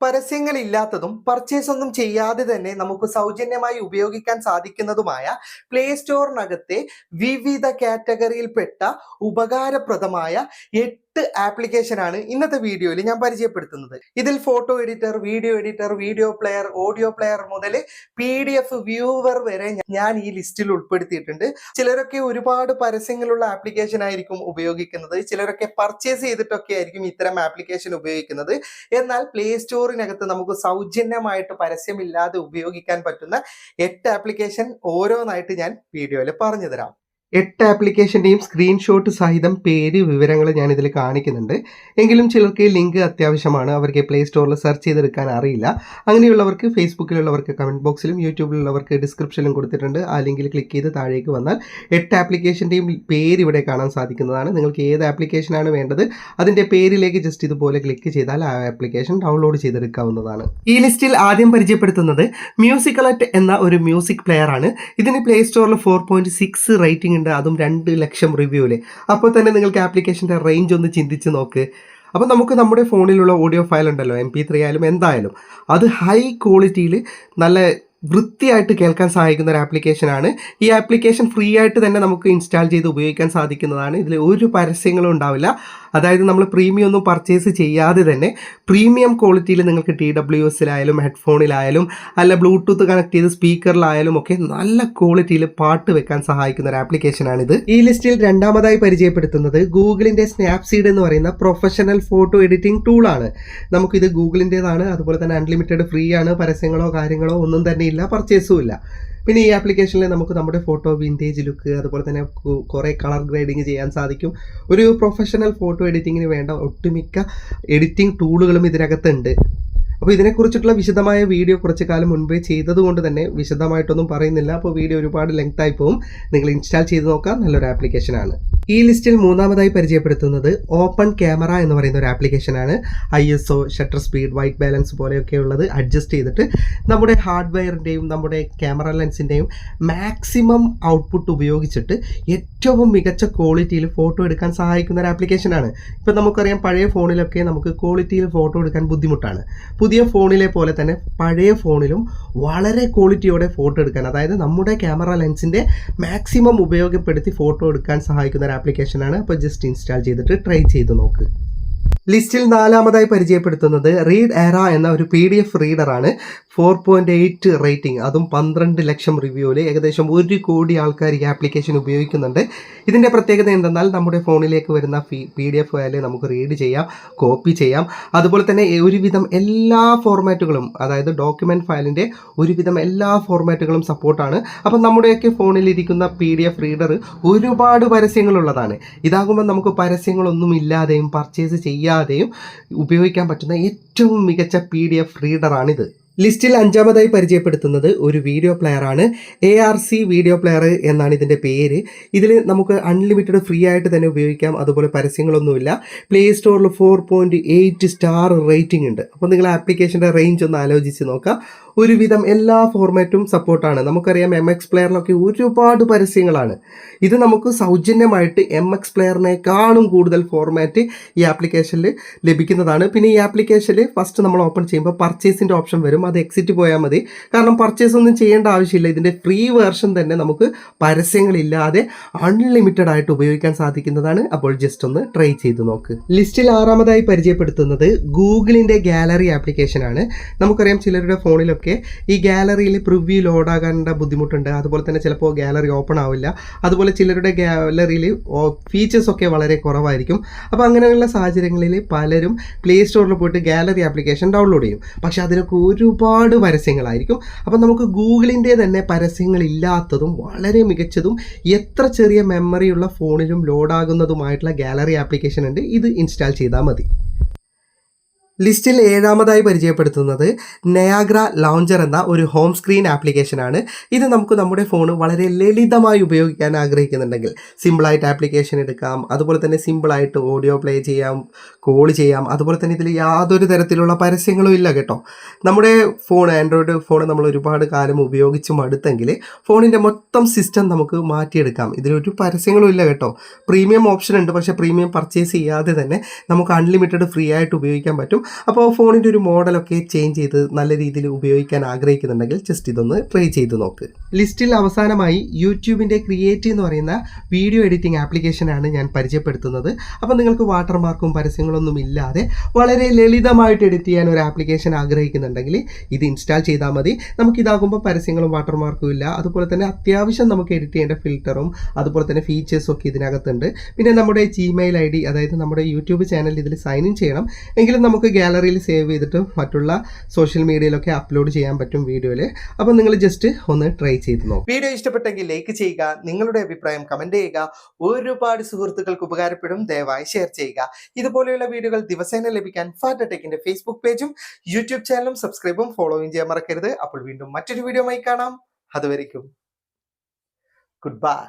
പരസ്യങ്ങളില്ലാത്തതും purchase ഒന്നും ചെയ്യാതെ തന്നെ നമുക്ക് സൗജന്യമായി ഉപയോഗിക്കാൻ സാധിക്കുന്നതുമായ പ്ലേ സ്റ്റോറിനകത്തെ വിവിധ കാറ്റഗറിയിൽപ്പെട്ട ഉപകാരപ്രദമായ എട്ട് ആപ്ലിക്കേഷൻ ആണ് ഇന്നത്തെ വീഡിയോയിൽ ഞാൻ പരിചയപ്പെടുത്തുന്നത്. ഇതിൽ photo editor video editor video player audio player മുതൽ പി ഡി എഫ് വ്യൂവർ വരെ ഞാൻ ഈ ലിസ്റ്റിൽ ഉൾപ്പെടുത്തിയിട്ടുണ്ട്. ചിലരൊക്കെ ഒരുപാട് പരസ്യങ്ങളുള്ള ആപ്ലിക്കേഷൻ ആയിരിക്കും ഉപയോഗിക്കുന്നത്. ചിലരൊക്കെ പർച്ചേസ് ചെയ്തിട്ടൊക്കെ ആയിരിക്കും ഇത്തരം ആപ്ലിക്കേഷൻ ഉപയോഗിക്കുന്നത്. എന്നാൽ പ്ലേ സ്റ്റോറിനകത്ത് നമുക്ക് സൗജന്യമായിട്ട് പരസ്യമില്ലാതെ ഉപയോഗിക്കാൻ പറ്റുന്ന എട്ട് ആപ്ലിക്കേഷൻ ഓരോന്നായിട്ട് ഞാൻ വീഡിയോയിൽ പറഞ്ഞു തരാം. എട്ട് ആപ്ലിക്കേഷന്റെയും സ്ക്രീൻഷോട്ട് സഹിതം പേര് വിവരങ്ങൾ ഞാൻ ഇതിൽ കാണിക്കുന്നുണ്ട്. എങ്കിലും ചിലർക്ക് ലിങ്ക് അത്യാവശ്യമാണ്. അവർക്ക് പ്ലേ സ്റ്റോറിൽ സെർച്ച് ചെയ്തെടുക്കാൻ അറിയില്ല. അങ്ങനെയുള്ളവർക്ക് ഫേസ്ബുക്കിലുള്ളവർക്ക് കമന്റ് ബോക്സിലും യൂട്യൂബിലുള്ളവർക്ക് ഡിസ്ക്രിപ്ഷനിലും കൊടുത്തിട്ടുണ്ട്. ആ ലിങ്കിൽ ക്ലിക്ക് ചെയ്ത് താഴേക്ക് വന്നാൽ എട്ട് ആപ്ലിക്കേഷന്റെയും പേര് ഇവിടെ കാണാൻ സാധിക്കുന്നതാണ്. നിങ്ങൾക്ക് ഏത് ആപ്ലിക്കേഷനാണ് വേണ്ടത് അതിന്റെ പേരിലേക്ക് ജസ്റ്റ് ഇതുപോലെ ക്ലിക്ക് ചെയ്താൽ ആ ആപ്ലിക്കേഷൻ ഡൗൺലോഡ് ചെയ്തെടുക്കാവുന്നതാണ്. ഈ ലിസ്റ്റിൽ ആദ്യം പരിചയപ്പെടുത്തുന്നത് മ്യൂസിക്കലറ്റ് എന്ന ഒരു മ്യൂസിക് പ്ലെയർ ആണ് ഇതിന് പ്ലേ സ്റ്റോറിൽ ഫോർ പോയിന്റ് സിക്സ് റേറ്റിംഗ് ഉണ്ട് അതും രണ്ട് ലക്ഷം റിവ്യൂവിൽ അപ്പോൾ തന്നെ നിങ്ങൾക്ക് ആപ്ലിക്കേഷന്റെ റേഞ്ച് ഒന്ന് ചിന്തിച്ച് നോക്ക്. അപ്പോൾ നമുക്ക് നമ്മുടെ ഫോണിലുള്ള ഓഡിയോ ഫയൽ ഉണ്ടല്ലോ എം പി ത്രീ ആയാലും എന്തായാലും. അത് ഹൈ ക്വാളിറ്റിയിൽ നല്ല വൃത്തിയായിട്ട് കേൾക്കാൻ സഹായിക്കുന്ന ഒരു ആപ്ലിക്കേഷനാണ് ഈ ആപ്ലിക്കേഷൻ ഫ്രീ ആയിട്ട് തന്നെ നമുക്ക് ഇൻസ്റ്റാൾ ചെയ്ത് ഉപയോഗിക്കാൻ സാധിക്കുന്നതാണ്. ഇതിൽ ഒരു പരസ്യങ്ങളും ഉണ്ടാവില്ല. അതായത് നമ്മൾ പ്രീമിയം ഒന്നും പർച്ചേസ് ചെയ്യാതെ തന്നെ പ്രീമിയം ക്വാളിറ്റിയിൽ നിങ്ങൾക്ക് ടി ഡബ്ല്യു എസിലായാലും ഹെഡ്ഫോണിലായാലും അല്ല ബ്ലൂടൂത്ത് കണക്ട് ചെയ്ത് സ്പീക്കറിലായാലും ഒക്കെ നല്ല ക്വാളിറ്റിയിൽ പാട്ട് വെക്കാൻ സഹായിക്കുന്ന ഒരു ആപ്ലിക്കേഷനാണിത്. ഈ ലിസ്റ്റിൽ രണ്ടാമതായി പരിചയപ്പെടുത്തുന്നത് ഗൂഗിളിന്റെ സ്നാപ്സീഡ് എന്ന് പറയുന്ന പ്രൊഫഷണൽ ഫോട്ടോ എഡിറ്റിംഗ് ടൂളാണ്. നമുക്കിത് ഗൂഗിളിന്റെതാണ് അതുപോലെ തന്നെ അൺലിമിറ്റഡ് ഫ്രീ ആണ് പരസ്യങ്ങളോ കാര്യങ്ങളോ ഒന്നും തന്നെ ഇല്ല പർച്ചേസും ഇല്ല. പിന്നെ ഈ ആപ്ലിക്കേഷനിൽ നമുക്ക് നമ്മുടെ ഫോട്ടോ വിന്റേജ് ലുക്ക് അതുപോലെ തന്നെ കുറേ കളർ ഗ്രേഡിങ് ചെയ്യാൻ സാധിക്കും. ഒരു പ്രൊഫഷണൽ ഫോട്ടോ എഡിറ്റിങ്ങിന് വേണ്ട ഒട്ടുമിക്ക എഡിറ്റിംഗ് ടൂളുകളും ഇതിനകത്തുണ്ട്. അപ്പോൾ ഇതിനെക്കുറിച്ചിട്ടുള്ള വിശദമായ വീഡിയോ കുറച്ച് കാലം മുൻപേ ചെയ്തതുകൊണ്ട് തന്നെ വിശദമായിട്ടൊന്നും പറയുന്നില്ല. അപ്പോൾ വീഡിയോ ഒരുപാട് ലെങ്ത് ആയി പോകും നിങ്ങൾ ഇൻസ്റ്റാൾ ചെയ്ത് നോക്കാം. നല്ലൊരു ആപ്ലിക്കേഷനാണ് ഈ ലിസ്റ്റിൽ മൂന്നാമതായി പരിചയപ്പെടുത്തുന്നത് ഓപ്പൺ ക്യാമറ എന്ന് പറയുന്ന ഒരു ആപ്ലിക്കേഷനാണ് I S O shutter speed white balance പോലെയൊക്കെ ഉള്ളത് അഡ്ജസ്റ്റ് ചെയ്തിട്ട് നമ്മുടെ ഹാർഡ്വെയറിന്റെയും നമ്മുടെ ക്യാമറ ലെൻസിന്റെയും മാക്സിമം ഔട്ട്പുട്ട് ഉപയോഗിച്ചിട്ട് ഏറ്റവും മികച്ച ക്വാളിറ്റിയിൽ ഫോട്ടോ എടുക്കാൻ സഹായിക്കുന്ന ഒരു ആപ്ലിക്കേഷനാണ് ഇപ്പം നമുക്കറിയാം പഴയ ഫോണിലൊക്കെ നമുക്ക് ക്വാളിറ്റിയിൽ ഫോട്ടോ എടുക്കാൻ ബുദ്ധിമുട്ടാണ്. പുതിയ ഫോണിലെ പോലെ തന്നെ പഴയ ഫോണിലും വളരെ ക്വാളിറ്റിയോടെ ഫോട്ടോ എടുക്കാൻ അതായത് നമ്മുടെ ക്യാമറ ലെൻസിന്റെ മാക്സിമം ഉപയോഗപ്പെടുത്തി ഫോട്ടോ എടുക്കാൻ സഹായിക്കുന്ന ഒരു ആപ്ലിക്കേഷനാണ് അപ്പോൾ ജസ്റ്റ് ഇൻസ്റ്റാൾ ചെയ്തിട്ട് ട്രൈ ചെയ്ത് നോക്ക്. ലിസ്റ്റിൽ നാലാമതായി പരിചയപ്പെടുത്തുന്നത് റീഡ് എറ എന്ന ഒരു പി ഡി എഫ് റീഡറാണ്. ഫോർ പോയിന്റ് എയ്റ്റ് റേറ്റിംഗ് അതും പന്ത്രണ്ട് ലക്ഷം റിവ്യൂവിൽ ഏകദേശം ഒരു കോടി ആൾക്കാർ ഈ ആപ്ലിക്കേഷൻ ഉപയോഗിക്കുന്നുണ്ട്. ഇതിന്റെ പ്രത്യേകത എന്തെന്നാൽ നമ്മുടെ ഫോണിലേക്ക് വരുന്ന പി ഡി എഫ് ഫയൽ നമുക്ക് റീഡ് ചെയ്യാം കോപ്പി ചെയ്യാം. അതുപോലെ തന്നെ ഒരുവിധം എല്ലാ ഫോർമാറ്റുകളും അതായത് ഡോക്യുമെന്റ് ഫയലിന്റെ ഒരുവിധം എല്ലാ ഫോർമാറ്റുകളും സപ്പോർട്ടാണ്. അപ്പം നമ്മുടെയൊക്കെ ഫോണിലിരിക്കുന്ന പി ഡി എഫ് റീഡർ ഒരുപാട് പരസ്യങ്ങളുള്ളതാണ്. ഇതാകുമ്പോൾ നമുക്ക് പരസ്യങ്ങളൊന്നും ഇല്ലാതെയും പർച്ചേസ് ചെയ്യാതെയും ഉപയോഗിക്കാൻ പറ്റുന്ന ഏറ്റവും മികച്ച പി ഡി എഫ് റീഡറാണിത് ലിസ്റ്റിൽ അഞ്ചാമതായി പരിചയപ്പെടുത്തുന്നത് ഒരു വീഡിയോ പ്ലെയർ ആണ്. A R C video player എന്നാണ് ഇതിന്റെ പേര്. ഇതിൽ നമുക്ക് അൺലിമിറ്റഡ് ഫ്രീ ആയിട്ട് തന്നെ ഉപയോഗിക്കാം. അതുപോലെ പരസ്യങ്ങളൊന്നുമില്ല. പ്ലേ സ്റ്റോറിൽ four point eight star rating ഉണ്ട്. അപ്പോൾ നിങ്ങൾ ആപ്ലിക്കേഷന്റെ റേഞ്ച് ഒന്ന് ആലോചിച്ച് നോക്കാം. ഒരുവിധം എല്ലാ ഫോർമാറ്റും സപ്പോർട്ടാണ് നമുക്കറിയാം എം എക്സ് പ്ലെയറിലൊക്കെ ഒരുപാട് പരസ്യങ്ങളാണ്. ഇത് നമുക്ക് സൗജന്യമായിട്ട് എം എക്സ് പ്ലെയറിനേക്കാളും കൂടുതൽ ഫോർമാറ്റ് ഈ ആപ്ലിക്കേഷനിൽ ലഭിക്കുന്നതാണ്. പിന്നെ ഈ ആപ്ലിക്കേഷനിൽ ഫസ്റ്റ് നമ്മൾ ഓപ്പൺ ചെയ്യുമ്പോൾ പർച്ചേസിന്റെ ഓപ്ഷൻ വരും. അത് എക്സിറ്റ് പോയാൽ മതി. കാരണം പർച്ചേസ് ഒന്നും ചെയ്യേണ്ട ആവശ്യമില്ല. ഇതിന്റെ ഫ്രീ വേർഷൻ തന്നെ നമുക്ക് പരസ്യങ്ങളില്ലാതെ അൺലിമിറ്റഡ് ആയിട്ട് ഉപയോഗിക്കാൻ സാധിക്കുന്നതാണ്. അപ്പോൾ ജസ്റ്റ് ഒന്ന് ട്രൈ ചെയ്ത് നോക്ക്. ലിസ്റ്റിൽ ആറാമതായി പരിചയപ്പെടുത്തുന്നത് ഗൂഗിളിന്റെ ഗാലറി ആപ്ലിക്കേഷനാണ് നമുക്കറിയാം ചിലരുടെ ഫോണിലൊക്കെ ഈ ഗാലറിയിൽ പ്രിവ്യൂ ലോഡാകാനുള്ള ബുദ്ധിമുട്ടുണ്ട്. അതുപോലെ തന്നെ ചിലപ്പോൾ ഗാലറി ഓപ്പൺ ആവില്ല. അതുപോലെ ചിലരുടെ ഗാലറിയിൽ ഫീച്ചേഴ്സ് ഒക്കെ വളരെ കുറവായിരിക്കും. അപ്പോൾ അങ്ങനെയുള്ള സാഹചര്യങ്ങളിൽ പലരും പ്ലേ സ്റ്റോറിൽ പോയിട്ട് ഗാലറി ആപ്ലിക്കേഷൻ ഡൗൺലോഡ് ചെയ്യും. പക്ഷേ അതിനൊക്കെ ഒരുപാട് പരസ്യങ്ങളായിരിക്കും. അപ്പം നമുക്ക് ഗൂഗിളിന്റെ തന്നെ പരസ്യങ്ങളില്ലാത്തതും വളരെ മികച്ചതും എത്ര ചെറിയ മെമ്മറിയുള്ള ഫോണിലും ലോഡാകുന്നതുമായിട്ടുള്ള ഗാലറി ആപ്ലിക്കേഷൻ ഉണ്ട്. ഇത് ഇൻസ്റ്റാൾ ചെയ്താൽ മതി. ലിസ്റ്റിൽ ഏഴാമതായി പരിചയപ്പെടുത്തുന്നത് നയാഗ്ര ലോഞ്ചർ എന്ന ഒരു ഹോം സ്ക്രീൻ ആപ്ലിക്കേഷനാണ് ഇത് നമുക്ക് നമ്മുടെ ഫോൺ വളരെ ലളിതമായി ഉപയോഗിക്കാൻ ആഗ്രഹിക്കുന്നുണ്ടെങ്കിൽ സിമ്പിളായിട്ട് ആപ്ലിക്കേഷൻ എടുക്കാം അതുപോലെ തന്നെ സിമ്പിളായിട്ട് ഓഡിയോ പ്ലേ ചെയ്യാം കോൾ ചെയ്യാം അതുപോലെ തന്നെ ഇതിൽ യാതൊരു തരത്തിലുള്ള പരസ്യങ്ങളും ഇല്ല കേട്ടോ. നമ്മുടെ ഫോൺ ആൻഡ്രോയിഡ് ഫോൺ നമ്മൾ ഒരുപാട് കാലം ഉപയോഗിച്ച് മടുത്തെങ്കിൽ ഫോണിന്റെ മൊത്തം സിസ്റ്റം നമുക്ക് മാറ്റിയെടുക്കാം. ഇതിലൊരു പരസ്യങ്ങളും ഇല്ല കേട്ടോ. പ്രീമിയം ഓപ്ഷൻ ഉണ്ട് പക്ഷേ പ്രീമിയം പർച്ചേസ് ചെയ്യാതെ തന്നെ നമുക്ക് അൺലിമിറ്റഡ് ഫ്രീ ആയിട്ട് ഉപയോഗിക്കാൻ പറ്റും. അപ്പോൾ ഫോണിന്റെ ഒരു മോഡലൊക്കെ ചേഞ്ച് ചെയ്ത് നല്ല രീതിയിൽ ഉപയോഗിക്കാൻ ആഗ്രഹിക്കുന്നുണ്ടെങ്കിൽ ജസ്റ്റ് ഇതൊന്ന് ട്രൈ ചെയ്ത് നോക്ക്. ലിസ്റ്റിൽ അവസാനമായി യൂട്യൂബിന്റെ ക്രിയേറ്റ് എന്ന് പറയുന്ന വീഡിയോ എഡിറ്റിംഗ് ആപ്ലിക്കേഷനാണ് ഞാൻ പരിചയപ്പെടുത്തുന്നത്. അപ്പോൾ നിങ്ങൾക്ക് വാട്ടർമാർക്കും പരസ്യങ്ങളൊന്നും ഇല്ലാതെ വളരെ ലളിതമായിട്ട് എഡിറ്റ് ചെയ്യാൻ ഒരു ആപ്ലിക്കേഷൻ ആഗ്രഹിക്കുന്നുണ്ടെങ്കിൽ ഇത് ഇൻസ്റ്റാൾ ചെയ്താൽ മതി. നമുക്കിതാകുമ്പോൾ പരസ്യങ്ങളും വാട്ടർമാർക്കും ഇല്ല. അതുപോലെ തന്നെ അത്യാവശ്യം നമുക്ക് എഡിറ്റ് ചെയ്യേണ്ട ഫിൽറ്ററും അതുപോലെ തന്നെ ഫീച്ചേഴ്സും ഒക്കെ ഇതിനകത്തുണ്ട്. പിന്നെ നമ്മുടെ ജിമെയിൽ ഐ ഡി അതായത് നമ്മുടെ യൂട്യൂബ് ചാനൽ ഇതിൽ സൈൻ ഇൻ ചെയ്യണം. എങ്കിലും നമുക്ക് ഗാലറിയിൽ സേവ് ചെയ്തിട്ട് മറ്റുള്ള സോഷ്യൽ മീഡിയയിലൊക്കെ അപ്ലോഡ് ചെയ്യാൻ പറ്റും വീഡിയോയിൽ അപ്പോൾ നിങ്ങൾ ജസ്റ്റ് ഒന്ന് ട്രൈ ചെയ്ത് നോക്കും. വീഡിയോ ഇഷ്ടപ്പെട്ടെങ്കിൽ ലൈക്ക് ചെയ്യുക നിങ്ങളുടെ അഭിപ്രായം കമന്റ് ചെയ്യുക ഒരുപാട് സുഹൃത്തുക്കൾക്ക് ഉപകാരപ്പെടും ദയവായി ഷെയർ ചെയ്യുക. ഇതുപോലെയുള്ള വീഡിയോകൾ ദിവസേന ലഭിക്കാൻ ഫാറ്റ് ടെക്കിന്റെ ഫേസ്ബുക്ക് പേജും യൂട്യൂബ് ചാനലും സബ്സ്ക്രൈബും ഫോളോയും ചെയ്യാൻ മറക്കരുത്. അപ്പോൾ വീണ്ടും മറ്റൊരു വീഡിയോ കാണാം. അതുവരെയും ഗുഡ് ബൈ